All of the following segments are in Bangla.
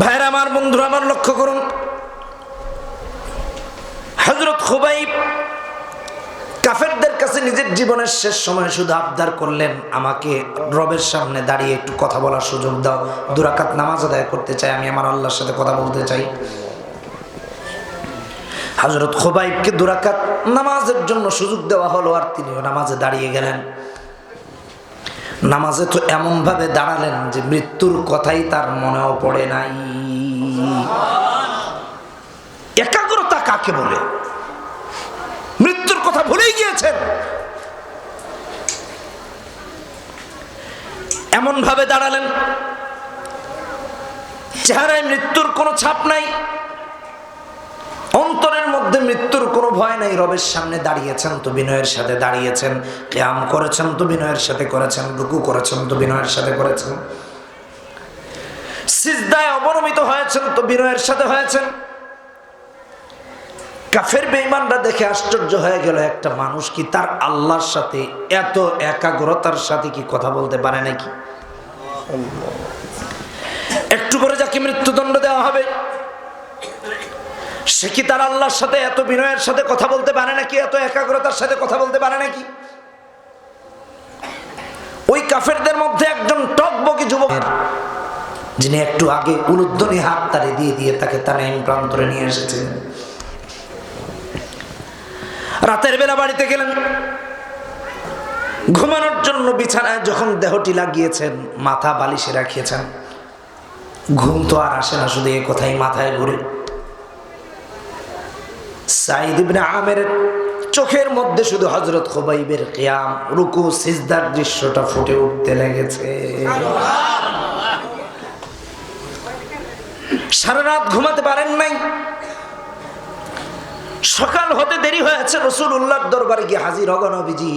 ভাইরা আমার বন্ধুরা আমার লক্ষ্য করুন। হজরত খুবাইব কাফেরদের কাছে নিজের জীবনের শেষ সময় শুধু আবদার করলেন, আমাকে রবের সামনে দাঁড়িয়ে একটু কথা বলার সুযোগ দাও। দুরাকাত নামাজ আদায় করতে চাই, আমি আমার আল্লাহর সাথে কথা বলতে চাই। হজরত খোবাইবকে দুরাকাত নামাজের জন্য সুযোগ দেওয়া হলো আর তিনিও নামাজে দাঁড়িয়ে গেলেন। নামাজে তো এমনভাবে দাঁড়ালেন যে মৃত্যুর কথাই তার মনেও পড়ে নাই। একাগ্রতা কাকে বলে? মৃত্যুর কথা ভুলেই গিয়েছেন। এমন ভাবে দাঁড়ালেন। চেহারায় মৃত্যুর কোনো ছাপ নাই। অন্তরের মধ্যে মৃত্যুর কোনো ভয় নাই। রবের সামনে দাঁড়িয়েছেন তো বিনয়ের সাথে দাঁড়িয়েছেন। ক্যাম করেছেন তো বিনয়ের সাথে করেছেন, রুকু করেছেন তো বিনয়ের সাথে করেছেন। সিজদায় অবনমিত হয়েছেন তো বিনয়ের সাথে হয়েছেন। কাফের বেঈমানরা দেখে আশ্চর্য হয়ে গেল, একটা মানুষ কি তার আল্লাহর সাথে এত একাগ্রতার সাথে কি কথা বলতে পারে নাকি? একটু পরে যাকে মৃত্যুদণ্ড দেওয়া হবে। সে কি তার আল্লাহর সাথে এত বিনয়ের সাথে কথা বলতে পারে নাকি? এত একাগ্রতার সাথে কথা বলতে পারে নাকি? ওই কাফেরদের মধ্যে একজন টকবকি যুবক যিনি একটু আগে উলুধ্বনি হাত তারে দিয়ে দিয়ে তাকে তানাইম প্রান্তরে নিয়ে এসেছিলেন। রাতের বেলা বাড়িতে গেলেন। ঘুমানোর জন্য বিছানায় যখন দেহটি লাগিয়েছেন, মাথা বালিশে রাখিয়েছেন। ঘুম তো আর আসে না, শুধু এ কথাই মাথায় ঘুরে। আমের চোখের মধ্যে শুধু হজরত খোবাইবের কিয়াম, রুকু, সিজদার দৃশ্যটা ফুটে উঠতে লেগেছে। সারা রাত ঘুমাতে পারেন নাই। সকাল হতে দেরি হয়েছে রসুল উল্লাহর দরবারে গিয়ে হাজির হগ নবীজি।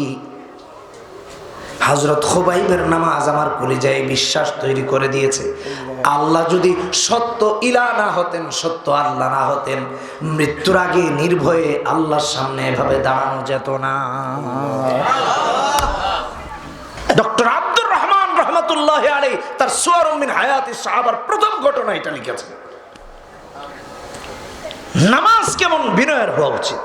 হজরত খোবাইবের নামাজ আমার কলিজায় বিশ্বাস তৈরি করে দিয়েছে। আল্লাহ যদি সত্য ইলা না হতেন, সত্য আল্লাহ না হতেন, মৃত্যুর আগে নির্ভয়ে আল্লাহর সামনে এভাবে দাঁড়ানো যেত না। ডক্টর আব্দুর রহমান রহমতুল্লাহ আলী তার সুয়ারমিন হায়াতি সাহাবার প্রথম ঘটনা এটা লিখেছেন। নামাজ কেমন বিনয়ের হওয়া উচিত?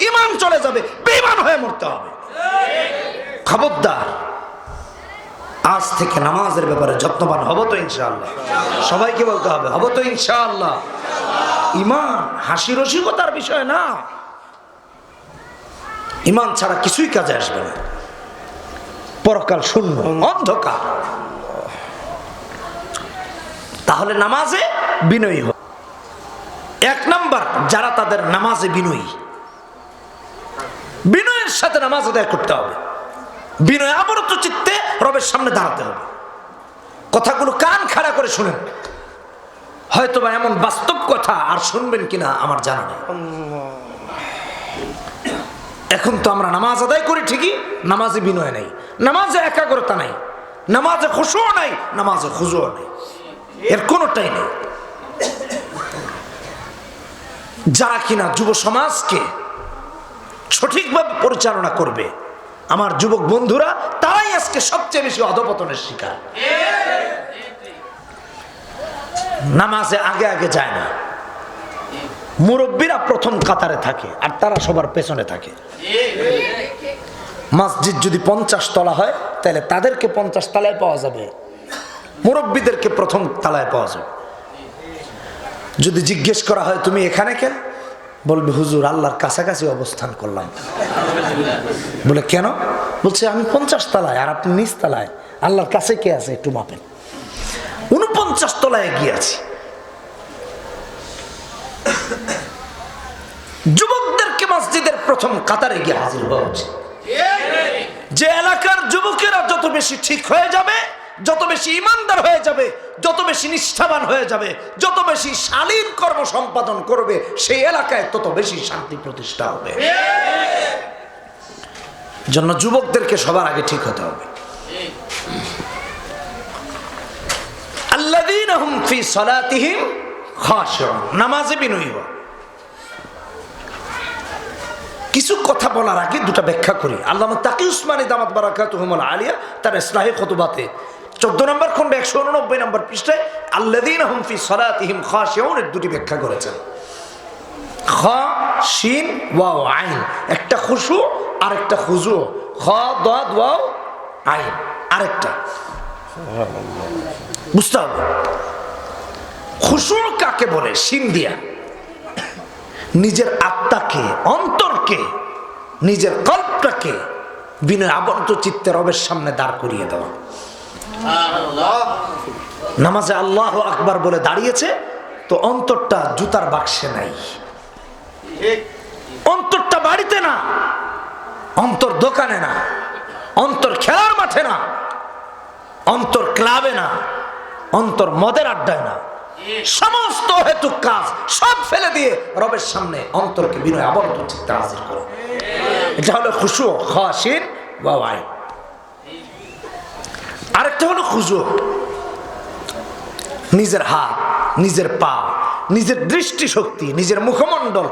ইমান চলে যাবে হয়ে আজ থেকে নামাজের ব্যাপারে যত্নবান হব তো ইনশাআল্লাহ। সবাইকে বলতে হবে, হব তো ইনশাআল্লাহ। ইমান হাসি রসিকতার বিষয় না। ইমান ছাড়া কিছুই কাজে আসবে না। পরকাল শূন্য, অন্ধকার। তাহলে নামাজে বিনয়ী হোক এক নাম্বার, যারা তাদের নামাজে বিনয়ী। বিনয়ের সাথে নামাজ আদায় করতে হবে। বিনয় আবরত চিত্তে রবের সামনে দাঁড়াতে হবে। কথাগুলো কান খাড়া করে শুনেন। হয়তো বা এমন বাস্তব কথা আর শুনবেন কিনা আমার জানা নেই। এখন তো আমরা নামাজ আদায় করি ঠিকই, নামাজে বিনয় নেই। নামাজে একাগ্রতা নাই। নামাজে খুশুও নাই, নামাজে খুজুও নাই। এর কোনোটাই নেই। যারা কিনা যুব সমাজকে সঠিকভাবে পরিচালনা করবে, আমার যুবক বন্ধুরা, তারাই আজকে সবচেয়ে বেশি অধপতনের শিকার। নামাজে আগে আগে যায় না। মুরব্বীরা প্রথম কাতারে থাকে, আর তারা সবার পেছনে থাকে। মসজিদ যদি পঞ্চাশ তলা হয়, তাহলে তাদেরকে পঞ্চাশ তলায় পাওয়া যাবে। মুরব্বীদেরকে প্রথম তালায় পাওয়া যাবে যদি জিজ্ঞেস করা হয়, তুমি এখানে কেন বলবে, হুজুর, আল্লাহর কাছাকাছি অবস্থান করলাম। বলে, কেন? বলছে, আমি পঞ্চাশ তলায় আর আপনি নিচ তালায়। আল্লাহর কাছে কে আছে একটু মাপেন। উনপঞ্চাশ তলায় গিয়ে আছি। যুবকদেরকে মসজিদের প্রথম কাতারে গিয়ে হাজির হওয়া উচিত। যে এলাকার যুবকেরা যত বেশি ঠিক হয়ে যাবে যত বেশি ইমানদার হয়ে যাবে, যত বেশি নিষ্ঠাবান হয়ে যাবে, যত বেশি শালীন কর্ম সম্পাদন করবে, সেই এলাকায় তত বেশি শান্তি প্রতিষ্ঠা হবে। জন্য যুবকদেরকে সবার আগে ঠিক হতে হবে। কিছু কথা বলার আগে দুটা ব্যাখ্যা করি। আল্লাহ তাকি উসমানী দামাত বারাকাত আলিয়া, তার খতুবাতে চোদ্দ নম্বর খন্ড একশো উননব্বই নম্বর পৃষ্ঠায় আল্লাদিন হুমফি সলাতিহিম খাসিয়ন এর দুটি ব্যাখ্যা করেছেন। খ আইন। একটা আর একটা খ আইন। বুঝতে হবে। কাকে বলে? শিন দিয়া। নিজের আত্মাকে, অন্তরকে, নিজের কল্পটাকে বিনয় আবন্ত চিত্তে রবের সামনে দাঁড় করিয়ে দেওয়া। নামাজে আল্লাহ আকবার বলে দাঁড়িয়েছে তো অন্তরটা জুতার বাক্সে নাই। অন্তরটা বাড়িতে না অন্তর দোকানে না অন্তর খেলার মাঠে না অন্তর ক্লাবে না অন্তর মদের আড্ডায় না। সমস্ত হেতু কাজ সব ফেলে দিয়ে রবের সামনে অন্তরকে বিনয় আবরত চিত্তে হাজির করো। এটা হলো খুশু খাসিন বাবাই আরেকটা হলো খুশু নিজের হাত, নিজের পা, নিজের দৃষ্টিশক্তি, নিজের মুখমণ্ডল,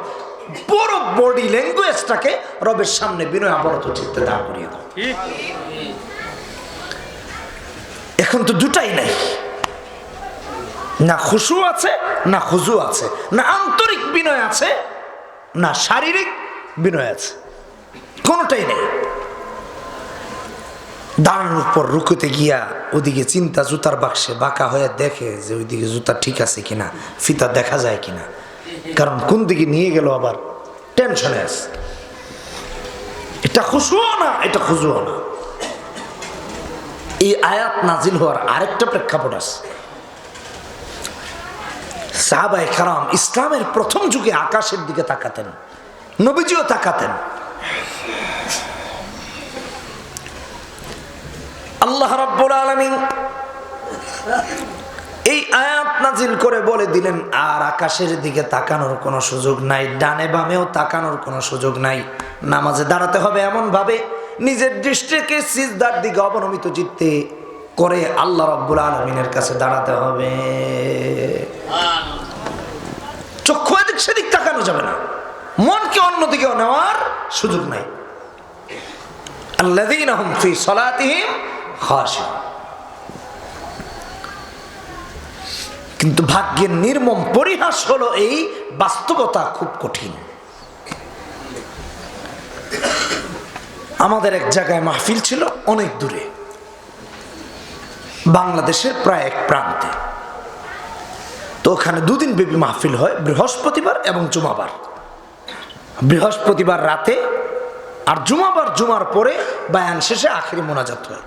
পুরো বডি ল্যাঙ্গুয়েজটাকে রবের সামনে বিনয় আবরত চিত্তে দাঁড় করিয়ে দাও। এখন তো দুটাই নাই। না খুশু আছে, না খুজু আছে, না আন্তরিক বিনয় আছে, না শারীরিক বিনয় আছে। কোনোটাই নেই। দাঁড়ানোর পর রুকুতে গিয়া ওদিকে চিন্তা জুতার বাক্সে বাঁকা হয়ে দেখে যে ওইদিকে জুতা ঠিক আছে কিনা, ফিতা দেখা যায় কিনা। কারণ কোন দিকে নিয়ে গেল আবার টেনশনে আছে। এটা খুশুও না, এটা খুজুও না। এই আয়াত নাজিল হওয়ার আরেকটা প্রেক্ষাপট আছে। সাহাবাই কারাম ইসলামের প্রথম যুগে আকাশের দিকে তাকাতেন, নবীজিও তাকাতেন। আল্লাহ রাব্বুল আলামিন এই আয়াত নাজিল করে বলে দিলেন, আর আকাশের দিকে তাকানোর কোনো সুযোগ নাই, ডানে বামেও তাকানোর কোনো সুযোগ নাই। নামাজে দাঁড়াতে হবে এমন ভাবে নিজের দৃষ্টিকে সিজদার দিকে অবনমিত চিত্তে করে আল্লাহ রব্বুল আলমিনের কাছে দাঁড়াতে হবে। চক্ষু এদিক সেদিক তাকানো যাবে না। মনকে অন্যদিকেও নেওয়ার সুযোগ নাই। আল্লাযীনা হুম ফি সলাতিহিম খাশিউন কিন্তু ভাগ্যের নির্মম পরিহাস হলো এই বাস্তবতা খুব কঠিন। আমাদের এক জায়গায় মাহফিল ছিল অনেক দূরে। বাংলাদেশের প্রায় এক প্রান্তে। তো ওখানে দুদিন ব্যাপী মাহফিল হয়, বৃহস্পতিবার এবং জুমাবার। বৃহস্পতিবার রাতে আর জুমাবার জুমার পরে বায়ান শেষে আখেরি মোনাজাত হয়।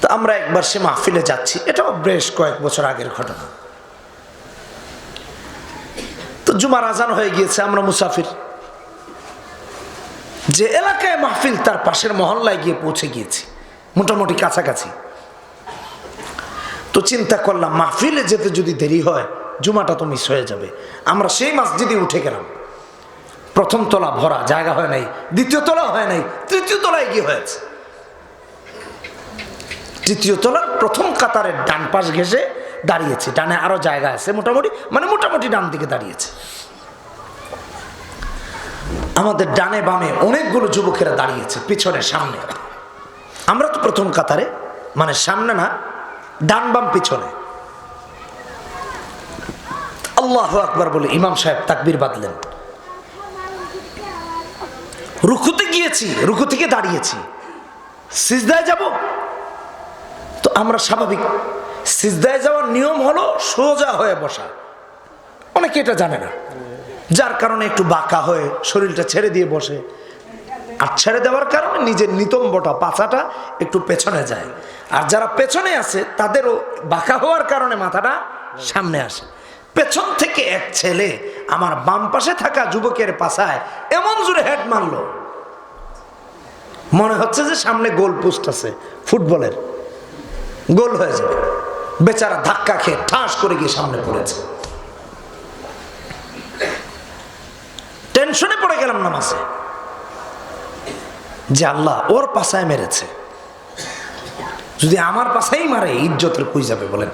তো আমরা একবার সে মাহফিলে যাচ্ছি। এটাও বেশ কয়েক বছর আগের ঘটনা। তো জুমার আজান হয়ে গিয়েছে, আমরা মুসাফির। যে এলাকায় মাহফিল, তার পাশের মহল্লায় গিয়ে পৌঁছে গিয়েছি। মোটামুটি কাছাকাছি। তো চিন্তা করলাম, মাহফিলে যেতে যদি দেরি হয়, জুমাটা তো মিস হয়ে যাবে। আমরা সেই মসজিদে উঠে গেলাম। প্রথম তলা ভরা, জায়গা হয় নাই। দ্বিতীয় তলা হয় নাই। তৃতীয় তলায় গিয়ে হয়েছে। তৃতীয় তলার প্রথম কাতারের ডান পাশ ঘেসে দাঁড়িয়েছে। ডানে আরও জায়গা আছে মোটামুটি মানে মোটামুটি ডান দিকে দাঁড়িয়েছে। আমাদের ডানে বামে অনেকগুলো যুবকেরা দাঁড়িয়েছে পিছনে, সামনে। আমরা তো প্রথম কাতারে মানে সামনে না, ডান বাম পিছনে। আল্লাহ আকবার বলে ইমাম সাহেব তাকবির বাঁধলেন। রুকুতে গিয়েছি রুকু থেকে দাঁড়িয়েছি। সিজদায় যাব? তো আমরা স্বাভাবিক। সিজদায় যাওয়ার নিয়ম হলো সোজা হয়ে বসা। অনেকে এটা জানে না। যার কারণে একটু বাঁকা হয়ে শরীরটা ছেড়ে দিয়ে বসে। আর ছেড়ে দেওয়ার কারণে নিজের নিতম্বটা, পাছাটা একটু পেছনে যায়। আর যারা পেছনে আছে, তাদেরও বাঁকা হওয়ার কারণে মাথাটা সামনে আসে। পেছন থেকে এক ছেলে আমার বাম পাশে থাকা যুবকের পাশায় এমন জোরে হেড মারলো। মনে হচ্ছে যে সামনে গোল পোস্ট আছে, ফুটবলের। গোল হয়ে যাবে। বেচারা ধাক্কা খেয়ে ঠাস করে গিয়ে সামনে পড়েছে। টেনশনে পড়ে গেলাম নামাজে। যে আল্লাহ ওর পাশায় মেরেছে। যদি আমার পাশাই মারে, ইজ্জতের কই যাবে বলেন?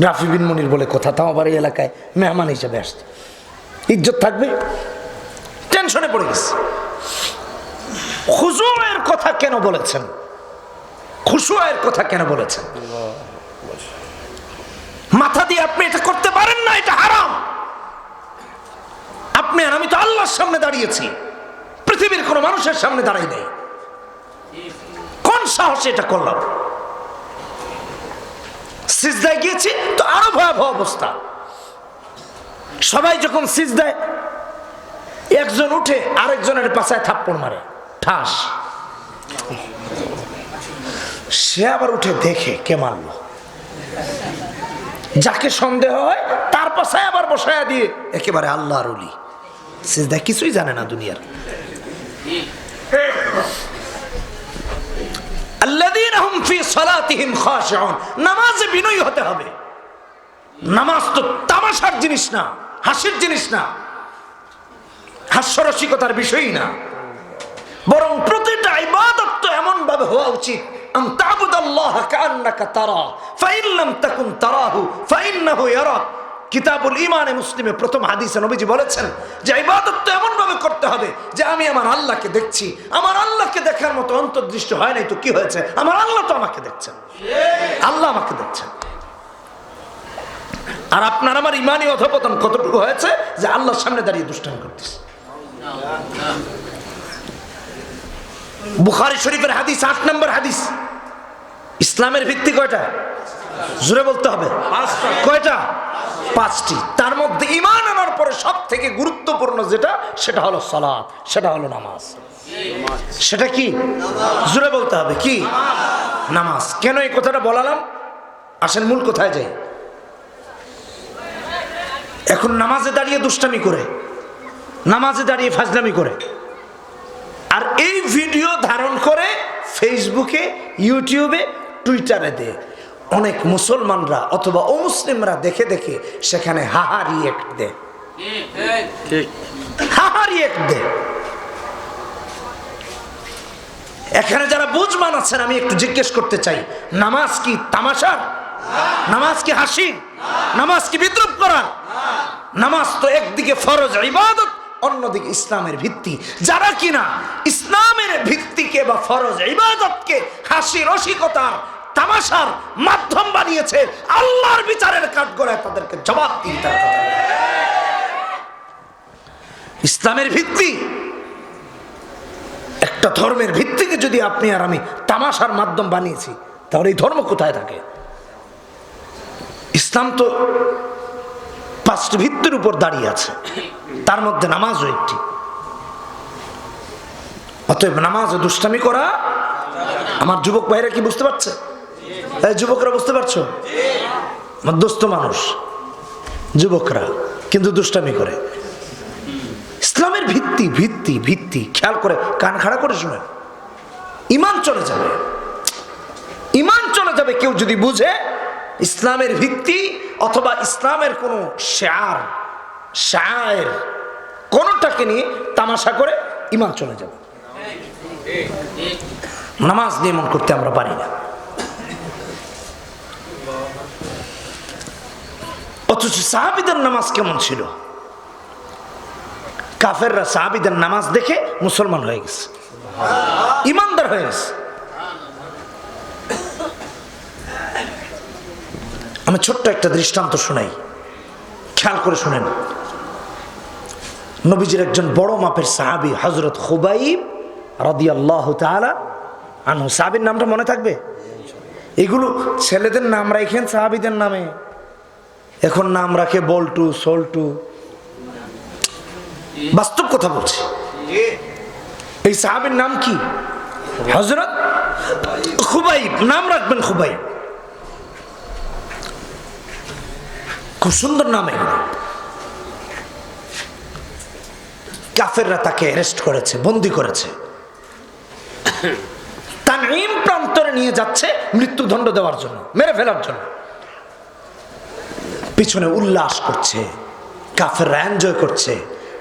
রাফি বিন মনির বলে, কথা তাও আবার এই এলাকায় মেহমান হিসেবে আসছে। ইজ্জত থাকবে? টেনশনে পড়ে গেছি। হুজুরের কথা কেন বলেছেন? খুশুয়ের কথা কেন বলেছেন? মাথা দিয়ে আপনি এটা করতে পারেন না, এটা হারাম। আপনি আর আমি তো আল্লাহর সামনে দাঁড়িয়েছি। পৃথিবীর কোনো মানুষের সামনে দাঁড়াই নেই। কোন সাহসে এটা করলাম? সিজদায় গিয়েছি, তো আরও ভয়াবহ অবস্থা। সবাই যখন সিজদায়, একজন উঠে আরেকজনের পাশায় থাপ্পড় মারে, ঠাস। সে আবার উঠে দেখে কে মারলো? যাকে সন্দেহ হয়, তার পাশায় আবার বসায়া দিয়ে একেবারে আল্লাহর সে সিজদা কিছুই জানে না দুনিয়ার। বিনয়ী হতে হবে। নামাজ তো তামাশার জিনিস না, হাসির জিনিস না। হাস্যরসিকতার বিষয়ই না। বরং প্রতিটা ইবাদত এমন ভাবে হওয়া উচিত। আন তাবুদাল্লাহ কান্নাকা তারা, ফাইন লাম তাকুন তারাহু, ফাইন্নাহু ইয়ারাক কিতাবুল ইমানে মুসলিমে প্রথম হাদিসে নবীজি বলেছেন যে ইবাদত তো এমন ভাবে করতে হবে যে আমি আমার আল্লাহকে দেখছি, আমার আল্লাহকে দেখার মতো অন্তর্দৃষ্টি হয় নাই তো কি হয়েছে? আমার আল্লাহ তো আমাকে দেখছেন। আল্লাহ আমাকে দেখছেন। আর আপনার আমার ইমানি অধপতন কতটুকু হয়েছে যে আল্লাহর সামনে দাঁড়িয়ে দুষ্টামি করতেছে। বুখারি শরীফের হাদিস, আট নম্বর হাদিস। ইসলামের ভিত্তি কয়টা? জুড়ে বলতে হবে। কয়টা? পাঁচটি। তার মধ্যে ইমান আনার পরে সব থেকে গুরুত্বপূর্ণ যেটা সেটা হলো সালাত সেটা হলো নামাজ। সেটা কি? জুড়ে বলতে হবে কি? নামাজ। কেন এই কথাটা বলালাম? আসেন মূল কোথায় যাই? এখন নামাজে দাঁড়িয়ে দুষ্টামি করে নামাজে দাঁড়িয়ে ফাজলামি করে। আর এই ভিডিও ধারণ করে ফেসবুকে ইউটিউবে টুইটারে দে। অনেক মুসলমানরা অথবা অমুসলিমরা দেখে দেখে সেখানে হাহা রিয়েক্ট দে। এখানে যারা বুঝমান আছেন, আমি একটু জিজ্ঞেস করতে চাই, নামাজ কি তামাশার নামাজ কি হাসি? নামাজ কি বিদ্রুপ করা? নামাজ তো একদিকে ফরজ ইবাদত, অন্যদিকে ইসলামের ভিত্তি। যারা কিনা ইসলামের ভিত্তিকে বা ফরজ ইবাদতকে হাসি রসিকতার তামাশার মাধ্যম বানিয়েছে আল্লাহর বিচারের কাঠগড়ায় তাদেরকে জবাব দিতে ইসলামের ভিত্তি, একটা ধর্মের ভিত্তিকে যদি আপনি আর আমি তামাশার মাধ্যম বানিয়েছি, তাহলে এই ধর্ম কোথায় থাকে? ইসলাম তো পাঁচটি ভিত্তির উপর দাঁড়িয়ে আছে। তার মধ্যে নামাজও একটি। অতএব নামাজে দুষ্টামি করা, আমার যুবক ভাইরা কি বুঝতে পারছে? যুবকরা বুঝতে পারছ? দোস্ত মানুষ, যুবকরা, কিন্তু দুষ্টামি করে। ইসলামের ভিত্তি ভিত্তি ভিত্তি, খেয়াল করে, কান খাড়া করে শুনে ইমান চলে যাবে। ইমান চলে যাবে কেউ যদি বুঝে, ইসলামের ভিত্তি অথবা ইসলামের কোনো শেয়ার, শায়ের, কোনোটাকে নিয়ে তামাশা করে ইমান চলে যাবে। নামাজ নিয়মন করতে আমরা পারি না। অথচ সাহাবিদের নামাজ কেমন ছিল? কাফেররা সাহাবিদের নামাজ দেখে মুসলমান হয়ে গেছে। ইমানদার হয়ে গেছে। আমি ছোট্ট একটা দৃষ্টান্ত শোনাই। খেয়াল করে শুনেন। নবীজির একজন বড় মাপের সাহাবি হজরত খুবাইব রদি আল্লাহ আনহু। সাহাবির নামটা মনে থাকবে? এগুলো ছেলেদের নাম রাখেন সাহাবিদের নামে। এখন নাম রাখে বল্টু, সোল্টু। বাস্তব কথা বলছি। এই সাহাবির নাম কি? হজরত খুবাইব। নাম রাখবেন খুবাইব। খুব সুন্দর নাম এগুলো। কাফেররা তাকে অ্যারেস্ট করেছে, বন্দি করেছে। তানঈম প্রান্তরে নিয়ে যাচ্ছে মৃত্যুদণ্ড দেওয়ার জন্য, মেরে ফেলার জন্য। পিছনে উল্লাস করছে, কাফেররা এনজয় করছে,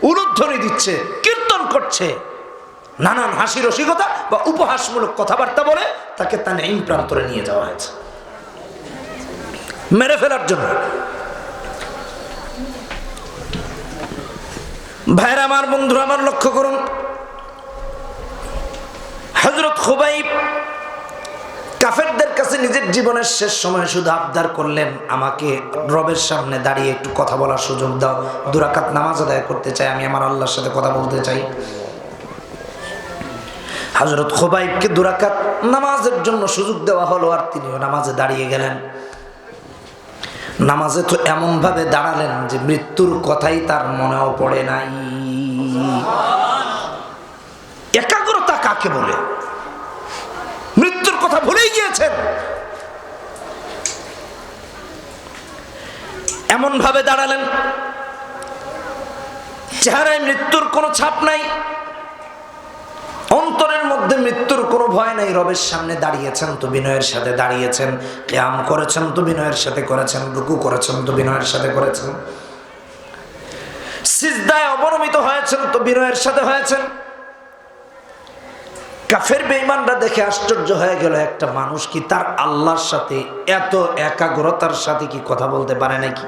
উলুধ্বনি দিচ্ছে, কীর্তন করছে। নানান হাসি রসিকতা বা উপহাসমূলক কথাবার্তা বলে তাকে তানঈম প্রান্তরে নিয়ে যাওয়া হয়েছে। মেরে ফেলার জন্য। ভাইরা আমার বন্ধুরা, আমার লক্ষ্য করুন। হজরত খুবাইব কাফেরদের কাছে নিজের জীবনের শেষ সময় শুধু আবদার করলেন, আমাকে রবের সামনে দাঁড়িয়ে একটু কথা বলার সুযোগ দাও। দুরাকাত নামাজ আদায় করতে চাই, আমি আমার আল্লাহর সাথে কথা বলতে চাই। হজরত খোবাইবকে দুরাকাত নামাজের জন্য সুযোগ দেওয়া হলো আর তিনিও নামাজে দাঁড়িয়ে গেলেন। নামাজে তো এমনভাবে দাঁড়ালেন যে মৃত্যুর কথাই তার মনেও পড়ে নাই। একাগ্রতা কাকে বলে মৃত্যুর কথা ভুলেই গিয়েছেন এমন ভাবে দাঁড়ালেন। চেহারায় মৃত্যুর কোনো ছাপ নাই। অন্তরের মধ্যে মৃত্যুর কোনো ভয় নাই। রবের সামনে দাঁড়িয়েছেন তো বিনয়ের সাথে দাঁড়িয়েছেন। কেয়াম করেছেন তো বিনয়ের সাথে করেছেন। রুকু করেছেন তো বিনয়ের সাথে করেছেন। সিজদায় অবনমিত হয়েছেন তো বিনয়ের সাথে হয়েছেন। কাফের বেঈমানরা দেখে আশ্চর্য হয়ে গেল, একটা মানুষ কি তার আল্লাহর সাথে এত একাগ্রতার সাথে কি কথা বলতে পারে নাকি?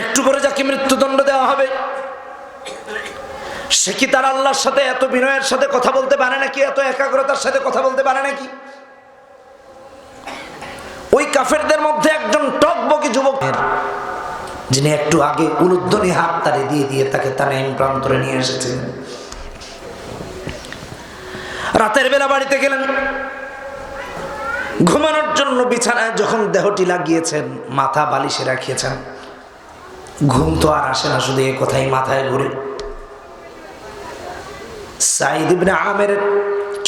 একটু পরে যাকে মৃত্যুদণ্ড দেওয়া হবে, সে কি তার আল্লাহর সাথে এত বিনয়ের সাথে কথা বলতে পারে নাকি? এত একাগ্রতার সাথে কথা বলতে পারে নাকি? ওই কাফেরদের মধ্যে একজন টকবকি যুবকের যিনি একটু আগে উলুধ্বনি হাত তারে দিয়ে দিয়ে তাকে তানাইম প্রান্তরে নিয়ে এসেছিলেন। রাতের বেলা বাড়িতে গেলেন। ঘুমানোর জন্য বিছানায় যখন দেহটি লাগিয়েছেন, মাথা বালিশে রাখিয়েছেন, ঘুম তো আর আসে না, শুধু এ কথাই মাথায় ঘুরে। আমের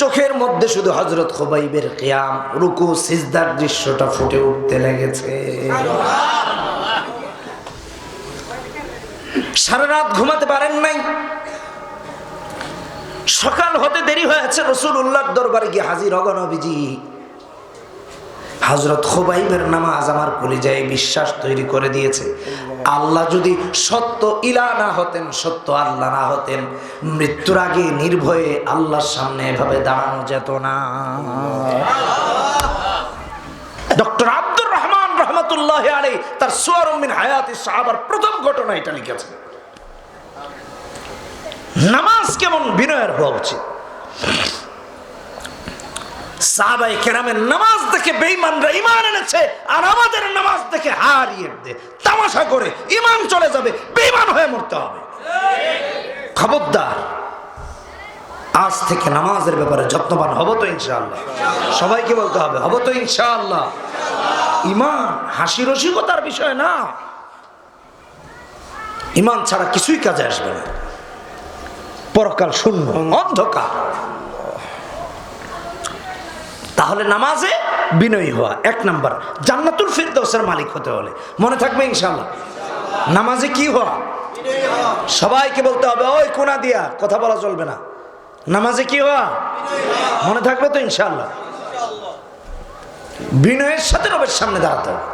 চোখের মধ্যে শুধু হজরত খোবাইবের কিয়াম, রুকু, সিজদার দৃশ্যটা ফুটে উঠতে লেগেছে। সারা রাত ঘুমাতে পারেন নাই। সকাল হতে দেরি হয়েছে রসুল উল্লাহর দরবারে গিয়ে হাজির অগনবীজি হজরত খোবাইবের নামাজ আমার কলিজায় বিশ্বাস তৈরি করে দিয়েছে। আল্লাহ যদি সত্য ইলা না হতেন, সত্য আল্লাহ না হতেন, মৃত্যুর আগে নির্ভয়ে আল্লাহর সামনে এভাবে দাঁড়ানো যেত না। ডক্টর আব্দুর রহমান রহমতুল্লাহ আলী তার সোয়ারমিন হায়াত সাহাবার প্রথম ঘটনা এটা লিখেছেন। নামাজ কেমন বিনয়ের হওয়া উচিত? সাহাবাই কেরামের নামাজ দেখে বেঈমানরা ইমান এনেছে আর আমাদের নামাজ দেখে হারিয়ে দে, তামাশা করে ইমান চলে যাবে, বেঈমান হয়ে মরতে হবে। খবরদার, আজ থেকে নামাজের ব্যাপারে যত্নবান হব তো ইনশাআল্লাহ। সবাইকে বলতে হবে, হব তো ইনশাআল্লাহ। ইমান হাসি রসিকতার বিষয় না। ইমান ছাড়া কিছুই কাজে আসবে না। পরকাল শূন্য, অন্ধকার। তাহলে নামাজে বিনয়ী হওয়া, এক নাম্বার। জান্নাতুল ফিরদৌসের মালিক হতে হলে। মনে থাকবে ইনশাল্লাহ নামাজে কি হওয়া? সবাইকে বলতে হবে, ওই কোনা দিয়া। কথা বলা চলবে না। নামাজে কি হওয়া? মনে থাকবে তো ইনশাল্লাহ বিনয়ের সাথে রবের সামনে দাঁড়াতে হবে।